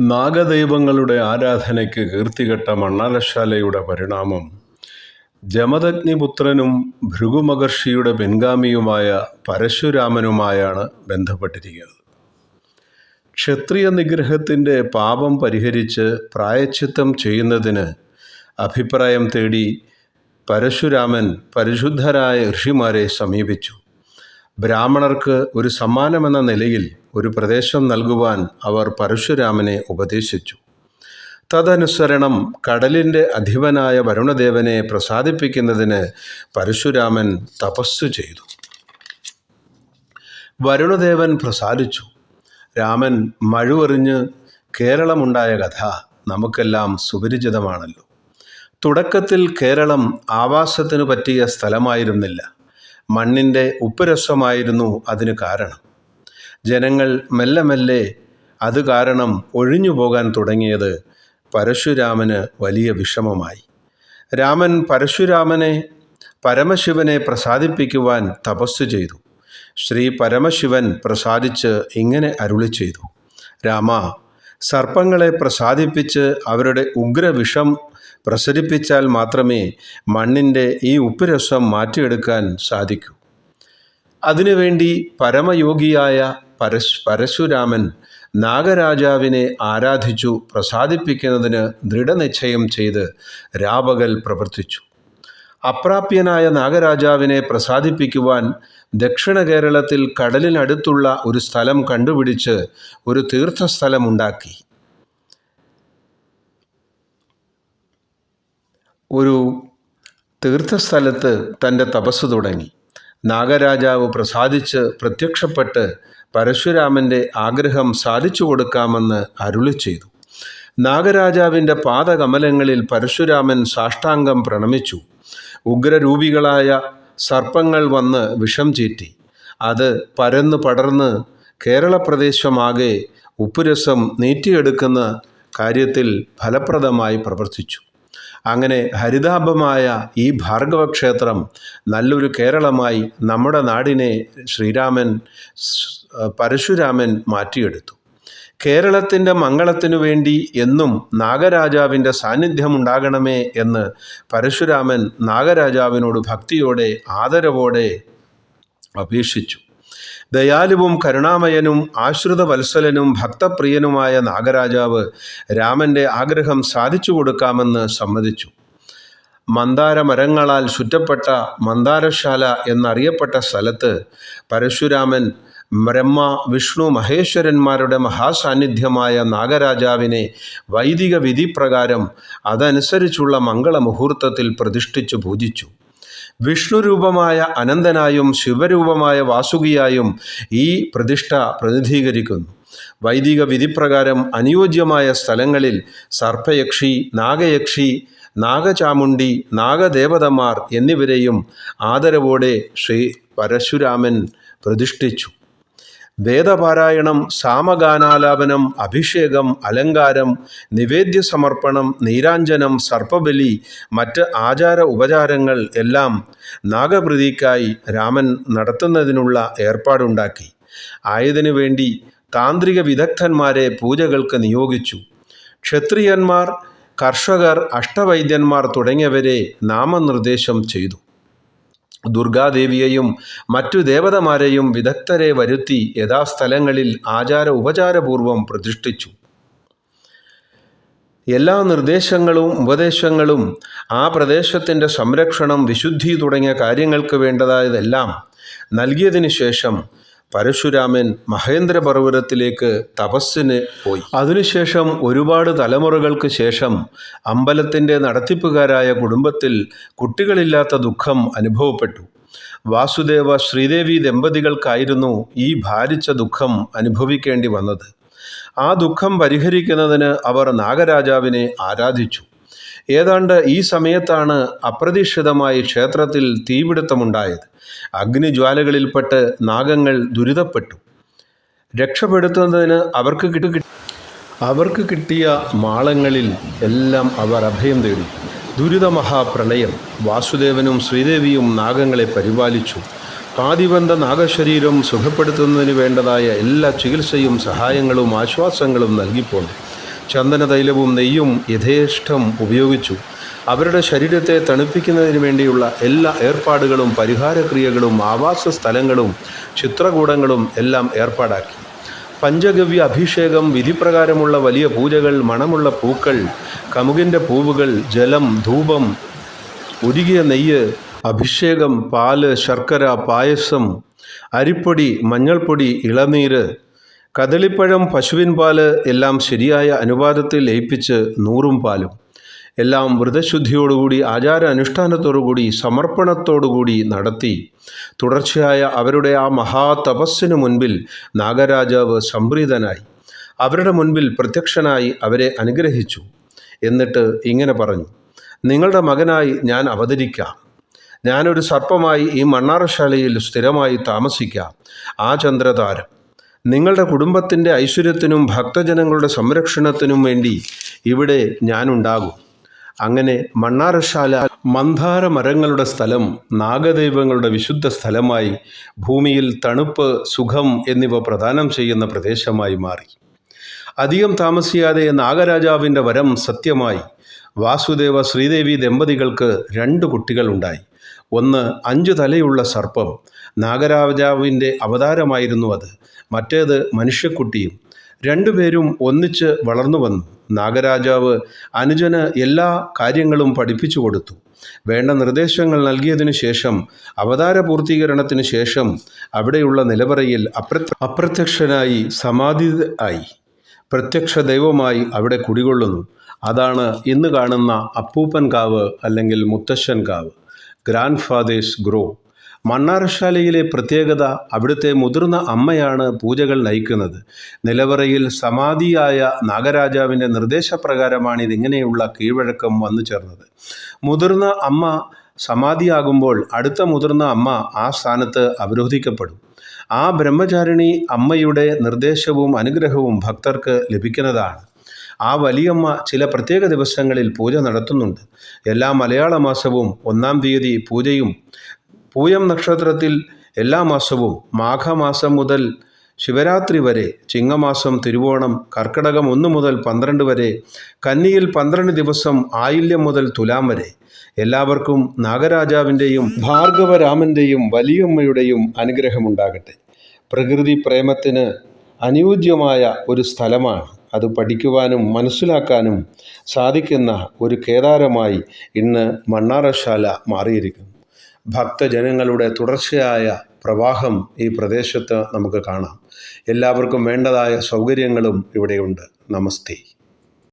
നാഗദൈവങ്ങളുടെ ആരാധനയ്ക്ക് കീർത്തികെട്ട മണ്ണാലശാലയുടെ പരിണാമം. ജമദഗ്നിപുത്രനും ഭൃഗുമഹർഷിയുടെ പിൻഗാമിയുമായ പരശുരാമനുമായാണ് ബന്ധപ്പെട്ടിരിക്കുന്നത്. ക്ഷത്രിയ നിഗ്രഹത്തിന്റെ പാപം പരിഹരിച്ച് പ്രായച്ചിത്തം ചെയ്യുന്നതിന് അഭിപ്രായം തേടി പരശുരാമൻ പരിശുദ്ധരായ ഋഷിമാരെ സമീപിച്ചു. ബ്രാഹ്മണർക്ക് ഒരു സമ്മാനമെന്ന നിലയിൽ ഒരു പ്രദേശം നൽകുവാൻ അവർ പരശുരാമനെ ഉപദേശിച്ചു. തദനുസരണം കടലിന്റെ അധിപനായ വരുണദേവനെ പ്രസാദിപ്പിക്കുന്നതിന് പരശുരാമൻ തപസ്സു ചെയ്തു. വരുണദേവൻ പ്രസാദിച്ചു. രാമൻ മഴുവെറിഞ്ഞ് കേരളമുണ്ടായ കഥ നമുക്കെല്ലാം സുപരിചിതമാണല്ലോ. തുടക്കത്തിൽ കേരളം ആവാസത്തിനു പറ്റിയ സ്ഥലമായിരുന്നില്ല. മണ്ണിന്റെ ഉപ്പുരസമായിരുന്നു അതിന് കാരണം. ജനങ്ങൾ മെല്ലെ മെല്ലെ അത് കാരണം ഒഴിഞ്ഞു പോകാൻ തുടങ്ങിയത് പരശുരാമന് വലിയ വിഷമമായി. രാമൻ പരശുരാമനെ പരമശിവനെ പ്രസാദിപ്പിക്കുവാൻ തപസ് ചെയ്തു. ശ്രീ പരമശിവൻ പ്രസാദിച്ച് ഇങ്ങനെ അരുളി ചെയ്തു. രാമ സർപ്പങ്ങളെ പ്രസാദിപ്പിച്ച് അവരുടെ ഉഗ്രവിഷം പ്രസരിപ്പിച്ചാൽ മാത്രമേ മണ്ണിന്റെ ഈ ഉപ്പുരസം മാറ്റിയെടുക്കാൻ സാധിക്കൂ. അതിനുവേണ്ടി പരമയോഗിയായ പരശ് പരശുരാമൻ നാഗരാജാവിനെ ആരാധിച്ചു പ്രസാദിപ്പിക്കുന്നതിന് ദൃഢനിശ്ചയം ചെയ്ത് രാപകൽ പ്രവർത്തിച്ചു. അപ്രാപ്യനായ നാഗരാജാവിനെ പ്രസാദിപ്പിക്കുവാൻ ദക്ഷിണ കേരളത്തിൽ കടലിനടുത്തുള്ള ഒരു സ്ഥലം കണ്ടുപിടിച്ച് ഒരു തീർത്ഥസ്ഥലമുണ്ടാക്കി. ഒരു തീർത്ഥസ്ഥലത്ത് തന്റെ തപസ് തുടങ്ങി. നാഗരാജാവ് പ്രസാദിച്ച് പ്രത്യക്ഷപ്പെട്ട് പരശുരാമന്റെ ആഗ്രഹം സാധിച്ചു കൊടുക്കാമെന്ന് അരുളി ചെയ്തു. നാഗരാജാവിന്റെ പാദകമലങ്ങളിൽ പരശുരാമൻ സാഷ്ടാംഗം പ്രണമിച്ചു. ഉഗ്രരൂപികളായ സർപ്പങ്ങൾ വന്ന് വിഷം ചീറ്റി. അത് പരന്നു പടർന്ന് കേരളപ്രദേശമാകെ ഉപ്പുരസം നീറ്റിയെടുക്കുന്ന കാര്യത്തിൽ ഫലപ്രദമായി പ്രവർത്തിച്ചു. അങ്ങനെ ഹരിതാഭമായ ഈ ഭാർഗവ ക്ഷേത്രം നല്ലൊരു കേരളമായി നമ്മുടെ നാടിനെ ശ്രീരാമൻ പരശുരാമൻ മാറ്റിയെടുത്തു. കേരളത്തിന്റെ മംഗളത്തിനു വേണ്ടി എന്നും നാഗരാജാവിന്റെ സാന്നിധ്യമുണ്ടാകണമേ എന്ന് പരശുരാമൻ നാഗരാജാവിനോട് ഭക്തിയോടെ ആദരവോടെ അപേക്ഷിച്ചു. ദയാലുവും കരുണാമയനും ആശ്രിതവത്സലനും ഭക്തപ്രിയനുമായ നാഗരാജാവ് രാമന്റെ ആഗ്രഹം സാധിച്ചു കൊടുക്കാമെന്ന് സമ്മതിച്ചു. മന്ദാരമരങ്ങളാൽ ചുറ്റപ്പെട്ട മന്ദാരശാല എന്നറിയപ്പെട്ട സ്ഥലത്ത് പരശുരാമൻ ബ്രഹ്മ വിഷ്ണു മഹേശ്വരന്മാരുടെ മഹാസാന്നിധ്യമായ നാഗരാജാവിനെ വൈദിക വിധിപ്രകാരം അതനുസരിച്ചുള്ള മംഗളമുഹൂർത്തത്തിൽ പ്രതിഷ്ഠിച്ചു പൂജിച്ചു. വിഷ്ണുരൂപമായ അനന്തനായും ശിവരൂപമായ വാസുകിയായും ഈ പ്രതിഷ്ഠ പ്രതിനിധീകരിക്കുന്നു. വൈദിക വിധിപ്രകാരം അനുയോജ്യമായ സ്ഥലങ്ങളിൽ സർപ്പയക്ഷി നാഗയക്ഷി നാഗചാമുണ്ടി നാഗദേവതമാർ എന്നിവരെയും ആദരവോടെ ശ്രീ പരശുരാമൻ പ്രതിഷ്ഠിച്ചു. വേദപാരായണം സാമഗാനാലാപനം അഭിഷേകം അലങ്കാരം നിവേദ്യ സമർപ്പണം നീരാഞ്ജനം സർപ്പബലി മറ്റ് ആചാര ഉപചാരങ്ങൾ എല്ലാം നാഗപ്രതിക്കായി രാമൻ നടത്തുന്നതിനുള്ള ഏർപ്പാടുണ്ടാക്കി. ആയതിനു വേണ്ടി താന്ത്രിക വിദഗ്ധന്മാരെ പൂജകൾക്ക് നിയോഗിച്ചു. ക്ഷത്രിയന്മാർ കർഷകർ അഷ്ടവൈദ്യന്മാർ തുടങ്ങിയവരെ നാമനിർദ്ദേശം ചെയ്തു. ദുർഗാദേവിയെയും മറ്റു ദേവതമാരെയും വിദഗ്ധരെ വരുത്തി യഥാസ്ഥലങ്ങളിൽ ആചാര ഉപചാരപൂർവം പ്രതിഷ്ഠിച്ചു. എല്ലാ നിർദ്ദേശങ്ങളും ഉപദേശങ്ങളും ആ പ്രദേശത്തിന്റെ സംരക്ഷണം വിശുദ്ധി തുടങ്ങിയ കാര്യങ്ങൾക്ക് വേണ്ടതായതെല്ലാം നൽകിയതിനു ശേഷം പരശുരാമൻ മഹേന്ദ്രപർവതത്തിലേക്ക് തപസ്സിന് പോയി. അതിനുശേഷം ഒരുപാട് തലമുറകൾക്ക് ശേഷം അമ്പലത്തിന്റെ നടത്തിപ്പുകാരായ കുടുംബത്തിൽ കുട്ടികളില്ലാത്ത ദുഃഖം അനുഭവപ്പെട്ടു. വാസുദേവ ശ്രീദേവി ദമ്പതികൾക്കായിരുന്നു ഈ ഭാരിച്ച ദുഃഖം അനുഭവിക്കേണ്ടി വന്നത്. ആ ദുഃഖം പരിഹരിക്കുന്നതിന് അവർ നാഗരാജാവിനെ ആരാധിച്ചു. ഏതാണ്ട് ഈ സമയത്താണ് അപ്രതീക്ഷിതമായി ക്ഷേത്രത്തിൽ തീപിടുത്തമുണ്ടായത്. അഗ്നിജ്വാലകളിൽപ്പെട്ട് നാഗങ്ങൾ ദുരിതപ്പെട്ടു. രക്ഷപ്പെടുത്തുന്നതിന് അവർക്ക് കിട്ടി അവർക്ക് കിട്ടിയ മാളങ്ങളിൽ എല്ലാം അവർ അഭയം തേടി. ദുരിതമഹാപ്രണയം വാസുദേവനും ശ്രീദേവിയും നാഗങ്ങളെ പരിപാലിച്ചു. പാതിബന്ധ നാഗശരീരം സുഖപ്പെടുത്തുന്നതിന് വേണ്ടതായ എല്ലാ ചികിത്സയും സഹായങ്ങളും ആശ്വാസങ്ങളും നൽകിപ്പോന്നു. ചന്ദനതൈലവും നെയ്യും യഥേഷ്ടം ഉപയോഗിച്ചു. അവരുടെ ശരീരത്തെ തണുപ്പിക്കുന്നതിന് വേണ്ടിയുള്ള എല്ലാ ഏർപ്പാടുകളും പരിഹാരക്രിയകളും ആവാസ സ്ഥലങ്ങളും ചിത്രകൂടങ്ങളും എല്ലാം ഏർപ്പാടാക്കി. പഞ്ചഗവ്യ അഭിഷേകം വിധിപ്രകാരമുള്ള വലിയ പൂജകൾ മണമുള്ള പൂക്കൾ കമുകിന്റെ പൂവുകൾ ജലം ധൂപം ഉരുകിയ നെയ്യ് അഭിഷേകം പാൽ ശർക്കര പായസം അരിപ്പൊടി മഞ്ഞൾപ്പൊടി ഇളനീര് കദളിപ്പഴം പശുവിൻ പാൽ എല്ലാം ശരിയായ അനുപാതത്തിൽ ലയിപ്പിച്ച് നൂറും പാലും. എല്ലാം വ്രതശുദ്ധിയോടുകൂടി ആചാര അനുഷ്ഠാനത്തോടുകൂടി സമർപ്പണത്തോടുകൂടി നടത്തി. തുടർച്ചയായ അവരുടെ ആ മഹാതപസ്സിനു മുൻപിൽ നാഗരാജാവ് സംപ്രീതനായി. അവരുടെ മുൻപിൽ പ്രത്യക്ഷനായി അവരെ അനുഗ്രഹിച്ചു. എന്നിട്ട് ഇങ്ങനെ പറഞ്ഞു നിങ്ങളുടെ മകനായി ഞാൻ അവതരിക്കാം. ഞാനൊരു സർപ്പമായി ഈ മണ്ണാറശാലയിൽ സ്ഥിരമായി താമസിക്കാം. ആ ചന്ദ്രതാരം നിങ്ങളുടെ കുടുംബത്തിന്റെ ഐശ്വര്യത്തിനും ഭക്തജനങ്ങളുടെ സംരക്ഷണത്തിനും വേണ്ടി ഇവിടെ ഞാനുണ്ടാകും. അങ്ങനെ മണ്ണാറശാല മന്ദാര മരങ്ങളുടെ സ്ഥലം നാഗദൈവങ്ങളുടെ വിശുദ്ധ സ്ഥലമായി ഭൂമിയിൽ തണുപ്പ് സുഖം എന്നിവ പ്രദാനം ചെയ്യുന്ന പ്രദേശമായി മാറി. അധികം താമസിയാതെ നാഗരാജാവിന്റെ വരം സത്യമായി വാസുദേവ ശ്രീദേവി ദമ്പതികൾക്ക് രണ്ട് കുട്ടികളുണ്ടായി. ഒന്ന് അഞ്ചു തലയുള്ള സർപ്പം നാഗരാജാവിന്റെ അവതാരമായിരുന്നു അത്. മറ്റേത് മനുഷ്യക്കുട്ടിയും. രണ്ടുപേരും ഒന്നിച്ച് വളർന്നു വന്നു. നാഗരാജാവ് അനുജന് എല്ലാ കാര്യങ്ങളും പഠിപ്പിച്ചു കൊടുത്തു. വേണ്ട നിർദ്ദേശങ്ങൾ നൽകിയതിനു ശേഷം അവതാര പൂർത്തീകരണത്തിന് ശേഷം അവിടെയുള്ള നിലവറയിൽ അപ്ര അപ്രത്യക്ഷനായി സമാധി ആയി. പ്രത്യക്ഷ ദൈവമായി അവിടെ കുടികൊള്ളുന്നു. അതാണ് ഇന്ന് കാണുന്ന അപ്പൂപ്പൻ കാവ് അല്ലെങ്കിൽ മുത്തശ്ശൻ കാവ്. ഗ്രാൻഡ് ഫാദേഴ്സ് ഗ്രോ മണ്ണാറശാലയിലെ പ്രത്യേകത അവിടുത്തെ മുതിർന്ന അമ്മയാണ് പൂജകൾ നയിക്കുന്നത്. നിലവറയിൽ സമാധിയായ നാഗരാജാവിന്റെ നിർദ്ദേശപ്രകാരമാണ് ഇതിങ്ങനെയുള്ള കീഴ്വഴക്കം വന്നു ചേർന്നത്. മുതിർന്ന അമ്മ സമാധിയാകുമ്പോൾ അടുത്ത മുതിർന്ന അമ്മ ആ സ്ഥാനത്ത് അവരോധിക്കപ്പെടും. ആ ബ്രഹ്മചാരിണി അമ്മയുടെ നിർദ്ദേശവും അനുഗ്രഹവും ഭക്തർക്ക് ലഭിക്കുന്നതാണ്. ആ വലിയമ്മ ചില പ്രത്യേക ദിവസങ്ങളിൽ പൂജ നടത്തുന്നുണ്ട്. എല്ലാ മലയാള മാസവും ഒന്നാം തീയതി പൂജയും പൂയം നക്ഷത്രത്തിൽ എല്ലാ മാസവും മാഘമാസം മുതൽ ശിവരാത്രി വരെ ചിങ്ങമാസം തിരുവോണം കർക്കിടകം ഒന്ന് മുതൽ പന്ത്രണ്ട് വരെ കന്നിയിൽ പന്ത്രണ്ട് ദിവസം ആയില്യം മുതൽ തുലാം വരെ. എല്ലാവർക്കും നാഗരാജാവിന്റെയും ഭാർഗവരാമന്റെയും വലിയമ്മയുടെയും അനുഗ്രഹമുണ്ടാകട്ടെ. പ്രകൃതി പ്രേമത്തിന് അനുയോജ്യമായ ഒരു സ്ഥലമാണ് അത് പഠിക്കുവാനും മനസ്സിലാക്കാനും സാധിക്കുന്ന ഒരു കേദാരമായി ഇന്ന് മണ്ണാറശാല മാറിയിരിക്കുന്നു. ഭക്തജനങ്ങളുടെ തുടർച്ചയായ പ്രവാഹം ഈ പ്രദേശത്ത് നമുക്ക് കാണാം. എല്ലാവർക്കും വേണ്ടതായ സൗകര്യങ്ങളും ഇവിടെയുണ്ട്. നമസ്തേ.